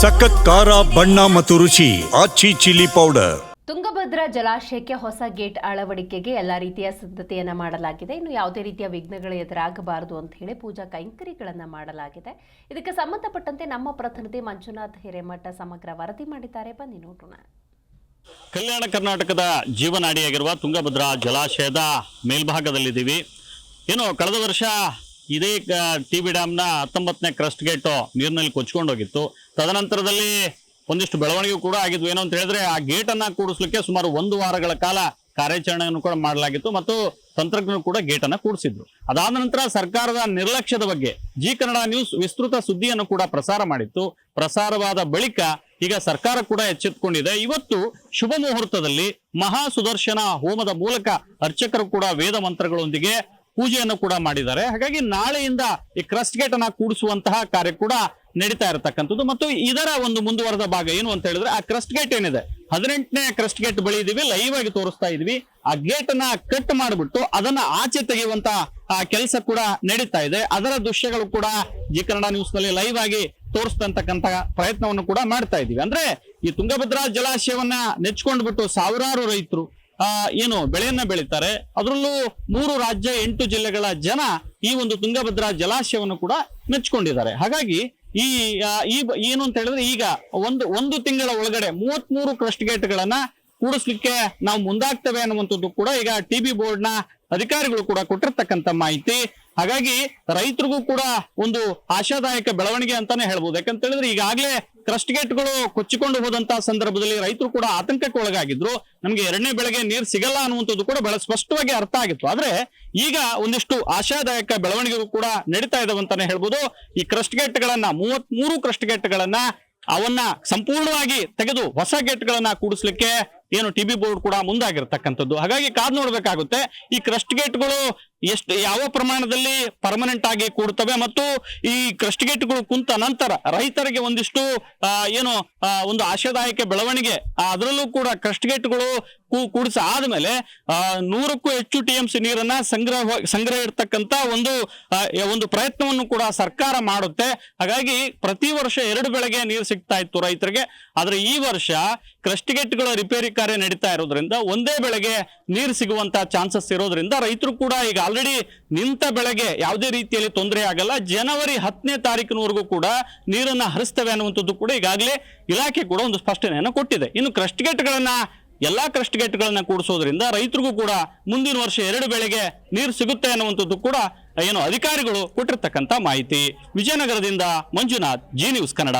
ಸಖತ್ ಖಾರ ಬಣ್ಣ ಮತ್ತು ರುಚಿ ಆಚಿ ಚಿಲ್ಲಿ ಪೌಡರ್. ತುಂಗಭದ್ರಾ ಜಲಾಶಯಕ್ಕೆ ಹೊಸ ಗೇಟ್ ಅಳವಡಿಕೆಗೆ ಎಲ್ಲ ರೀತಿಯ ಸಿದ್ಧತೆಯನ್ನು ಮಾಡಲಾಗಿದೆ. ಇನ್ನು ಯಾವುದೇ ರೀತಿಯ ವಿಘ್ನಗಳು ಎದುರಾಗಬಾರದು ಅಂತ ಹೇಳಿ ಪೂಜಾ ಕೈಂಕರ್ಯಗಳನ್ನು ಮಾಡಲಾಗಿದೆ. ಇದಕ್ಕೆ ಸಂಬಂಧಪಟ್ಟಂತೆ ನಮ್ಮ ಪ್ರತಿನಿಧಿ ಮಂಜುನಾಥ್ ಹಿರೇಮಠ ಸಮಗ್ರ ವರದಿ ಮಾಡಿದ್ದಾರೆ. ಬನ್ನಿ ನೋಡೋಣ. ಕಲ್ಯಾಣ ಕರ್ನಾಟಕದ ಜೀವನಾಡಿಯಾಗಿರುವ ತುಂಗಭದ್ರಾ ಜಲಾಶಯದ ಮೇಲ್ಭಾಗದಲ್ಲಿದ್ದೀವಿ. ಏನು ಕಳೆದ ವರ್ಷ ಇದೇ ಟಿ ಬಿ ಡ್ಯಾಮ್ನ ಹತ್ತೊಂಬತ್ತನೇ ಕ್ರಸ್ಟ್ ಗೇಟು ನೀರಿನಲ್ಲಿ ಕೊಚ್ಕೊಂಡೋಗಿತ್ತು ತದನಂತರದಲ್ಲಿ ಒಂದಿಷ್ಟು ಬೆಳವಣಿಗೆ ಕೂಡ ಆಗಿದ್ವು ಏನು ಅಂತ ಹೇಳಿದ್ರೆ ಆ ಗೇಟನ್ನು ಕೂಡಿಸ್ಲಿಕ್ಕೆ ಸುಮಾರು ಒಂದು ವಾರಗಳ ಕಾಲ ಕಾರ್ಯಾಚರಣೆಯನ್ನು ಕೂಡ ಮಾಡಲಾಗಿತ್ತು ಮತ್ತು ತಂತ್ರಜ್ಞರು ಕೂಡ ಗೇಟನ್ನು ಕೂಡಿಸಿದ್ರು. ಅದಾದ ನಂತರ ಸರ್ಕಾರದ ನಿರ್ಲಕ್ಷ್ಯದ ಬಗ್ಗೆ ಜಿ ಕನ್ನಡ ನ್ಯೂಸ್ ವಿಸ್ತೃತ ಸುದ್ದಿಯನ್ನು ಕೂಡ ಪ್ರಸಾರ ಮಾಡಿತ್ತು. ಪ್ರಸಾರವಾದ ಬಳಿಕ ಈಗ ಸರ್ಕಾರ ಕೂಡ ಎಚ್ಚೆತ್ತುಕೊಂಡಿದೆ ಇವತ್ತು ಶುಭ ಮುಹೂರ್ತದಲ್ಲಿ ಮಹಾ ಸುದರ್ಶನ ಹೋಮದ ಮೂಲಕ ಅರ್ಚಕರು ಕೂಡ ವೇದ ಮಂತ್ರಗಳೊಂದಿಗೆ ಪೂಜೆಯನ್ನು ಕೂಡ ಮಾಡಿದ್ದಾರೆ. ಹಾಗಾಗಿ ನಾಳೆಯಿಂದ ಈ ಕ್ರಸ್ಟ್ ಗೇಟ್ ಅನ್ನ ಕೂಡಿಸುವಂತಹ ಕಾರ್ಯ ಕೂಡ ನಡೀತಾ ಇರತಕ್ಕಂಥದ್ದು. ಮತ್ತು ಇದರ ಒಂದು ಮುಂದುವರೆದ ಭಾಗ ಏನು ಅಂತ ಹೇಳಿದ್ರೆ, ಆ ಕ್ರಸ್ಟ್ ಗೇಟ್ ಏನಿದೆ. ಹದಿನೆಂಟನೇ ಕ್ರಸ್ಟ್ ಗೇಟ್ ಬಳಿ ಇದೀವಿ ಲೈವ್ ಆಗಿ ತೋರಿಸ್ತಾ ಇದ್ವಿ. ಆ ಗೇಟ್ ಅನ್ನ ಕಟ್ ಮಾಡಿಬಿಟ್ಟು ಅದನ್ನ ಆಚೆ ತೆಗೆಯುವಂತ ಕೆಲಸ ಕೂಡ ನಡೀತಾ ಇದೆ. ಅದರ ದೃಶ್ಯಗಳು ಕೂಡ ಜಿ ಕನ್ನಡ ನ್ಯೂಸ್ನಲ್ಲಿ ಲೈವ್ ಆಗಿ ತೋರಿಸ್ತಂತಕ್ಕಂತ ಪ್ರಯತ್ನವನ್ನು ಕೂಡ ಮಾಡ್ತಾ ಇದೀವಿ ಅಂದ್ರೆ ಈ ತುಂಗಭದ್ರಾ ಜಲಾಶಯವನ್ನ ನೆಚ್ಕೊಂಡ್ಬಿಟ್ಟು ಸಾವಿರಾರು ರೈತರು, ಆ, ಏನು ಬೆಳೆಯನ್ನ ಬೆಳೀತಾರೆ. ಅದರಲ್ಲೂ ಮೂರು ರಾಜ್ಯ, ಎಂಟು ಜಿಲ್ಲೆಗಳ ಜನ ಈ ಒಂದು ತುಂಗಭದ್ರಾ ಜಲಾಶಯವನ್ನು ಕೂಡ ಮೆಚ್ಕೊಂಡಿದ್ದಾರೆ ಹಾಗಾಗಿ ಈ ಏನು ಅಂತ ಹೇಳಿದ್ರೆ ಈಗ ಒಂದು ಒಂದು ತಿಂಗಳ ಒಳಗಡೆ ಮೂವತ್ಮೂರು ಕ್ರಸ್ಟ್ ಗೇಟ್ಗಳನ್ನ ಕೂಡಿಸ್ಲಿಕ್ಕೆ ನಾವು ಮುಂದಾಗ್ತೇವೆ ಅನ್ನುವಂಥದ್ದು ಕೂಡ ಈಗ ಟಿ ಬಿ ಬೋರ್ಡ್ನ ಅಧಿಕಾರಿಗಳು ಕೂಡ ಕೊಟ್ಟಿರ್ತಕ್ಕಂಥ ಮಾಹಿತಿ. ಹಾಗಾಗಿ ರೈತರಿಗೂ ಕೂಡ ಒಂದು ಆಶಾದಾಯಕ ಬೆಳವಣಿಗೆ ಅಂತಾನೆ ಹೇಳ್ಬೋದು. ಯಾಕಂತ ಹೇಳಿದ್ರೆ ಈಗಾಗಲೇ ಕ್ರಸ್ಟ್ ಗೇಟ್ಗಳು ಕೊಚ್ಚಿಕೊಂಡು ಹೋದಂತಹ ಸಂದರ್ಭದಲ್ಲಿ ರೈತರು ಕೂಡ ಆತಂಕಕ್ಕೆ ಒಳಗಾಗಿದ್ರು. ನಮಗೆ ಎರಡನೇ ಬೆಳೆಗೆ ನೀರು ಸಿಗಲ್ಲ ಅನ್ನುವಂಥದ್ದು ಕೂಡ ಬಹಳ ಸ್ಪಷ್ಟವಾಗಿ ಅರ್ಥ ಆಗಿತ್ತು. ಆದ್ರೆ ಈಗ ಒಂದಿಷ್ಟು ಆಶಾದಾಯಕ ಬೆಳವಣಿಗೆಗೂ ಕೂಡ ನಡೀತಾ ಇದಾವೆ ಅಂತಾನೆ ಹೇಳ್ಬೋದು. ಈ ಕ್ರಸ್ಟ್ ಗೇಟ್ಗಳನ್ನ ಮೂವತ್ ಮೂರು ಕ್ರಸ್ಟ್ ಗೇಟ್ಗಳನ್ನ ಅವನ್ನ ಸಂಪೂರ್ಣವಾಗಿ ತೆಗೆದು ಹೊಸ ಗೇಟ್ಗಳನ್ನ ಕೂಡಿಸ್ಲಿಕ್ಕೆ ಏನು ಟಿ ಬಿ ಬೋರ್ಡ್ ಕೂಡ ಮುಂದಾಗಿರ್ತಕ್ಕಂಥದ್ದು. ಹಾಗಾಗಿ ಕಾದ್ ನೋಡಬೇಕಾಗುತ್ತೆ, ಈ ಕ್ರಸ್ಟ್ ಗೇಟ್ಗಳು ಎಷ್ಟು, ಯಾವ ಪ್ರಮಾಣದಲ್ಲಿ ಪರ್ಮನೆಂಟ್ ಆಗಿ ಕೂಡ್ತವೆ ಮತ್ತು ಈ ಕ್ರಸ್ಟ್ ಗೇಟ್ಗಳು ಕುಂತ ನಂತರ ರೈತರಿಗೆ ಒಂದಿಷ್ಟು ಏನು ಒಂದು ಆಶಾದಾಯಕ ಬೆಳವಣಿಗೆ ಅದರಲ್ಲೂ ಕೂಡ ಕ್ರಸ್ಟ್ ಗೇಟ್ಗಳು ಕೂಡಿಸ ಆದ್ಮೇಲೆ ನೂರಕ್ಕೂ ಹೆಚ್ಚು ಟಿ ಎಂ ಸಿ ನೀರನ್ನ ಸಂಗ್ರಹ ಸಂಗ್ರಹ ಇರ್ತಕ್ಕಂತ ಒಂದು ಒಂದು ಪ್ರಯತ್ನವನ್ನು ಕೂಡ ಸರ್ಕಾರ ಮಾಡುತ್ತೆ. ಹಾಗಾಗಿ ಪ್ರತಿ ವರ್ಷ ಎರಡು ಬೆಳೆಗೆ ನೀರು ಸಿಗ್ತಾ ಇತ್ತು ರೈತರಿಗೆ. ಆದ್ರೆ ಈ ವರ್ಷ ಕ್ರಸ್ಟ್ ಗೇಟ್ಗಳ ರಿಪೇರಿ ಕಾರ್ಯ ನಡೀತಾ ಇರೋದ್ರಿಂದ ಒಂದೇ ಬೆಳೆಗೆ ನೀರು ಸಿಗುವಂತ ಚಾನ್ಸಸ್ ಇರೋದ್ರಿಂದ ರೈತರು ಕೂಡ ಈಗ ಆಲ್ರೆಡಿ ನಿಂತ ಬೆಳೆಗೆ ಯಾವುದೇ ರೀತಿಯಲ್ಲಿ ತೊಂದರೆ ಆಗಲ್ಲ. ಜನವರಿ ಹತ್ತನೇ ತಾರೀಕಿನವರೆಗೂ ಕೂಡ ನೀರನ್ನ ಹರಿಸ್ತವೆ ಅನ್ನುವಂಥದ್ದು ಕೂಡ ಈಗಾಗಲೇ ಇಲಾಖೆ ಕೂಡ ಒಂದು ಸ್ಪಷ್ಟನೆಯನ್ನು ಕೊಟ್ಟಿದೆ. ಇನ್ನು ಕ್ರಸ್ಟ್ಗೇಟ್ಗಳನ್ನ ಎಲ್ಲಾ ಕ್ರಸ್ಟ್ಗೇಟ್ಗಳನ್ನ ಕೂಡಿಸೋದ್ರಿಂದ ರೈತರಿಗೂ ಕೂಡ ಮುಂದಿನ ವರ್ಷ ಎರಡು ಬೆಳೆಗೆ ನೀರು ಸಿಗುತ್ತೆ ಅನ್ನುವಂಥದ್ದು ಕೂಡ ಏನು ಅಧಿಕಾರಿಗಳು ಕೊಟ್ಟಿರ್ತಕ್ಕಂಥ ಮಾಹಿತಿ. ವಿಜಯನಗರದಿಂದ ಮಂಜುನಾಥ್, ಜಿ ನ್ಯೂಸ್ ಕನ್ನಡ.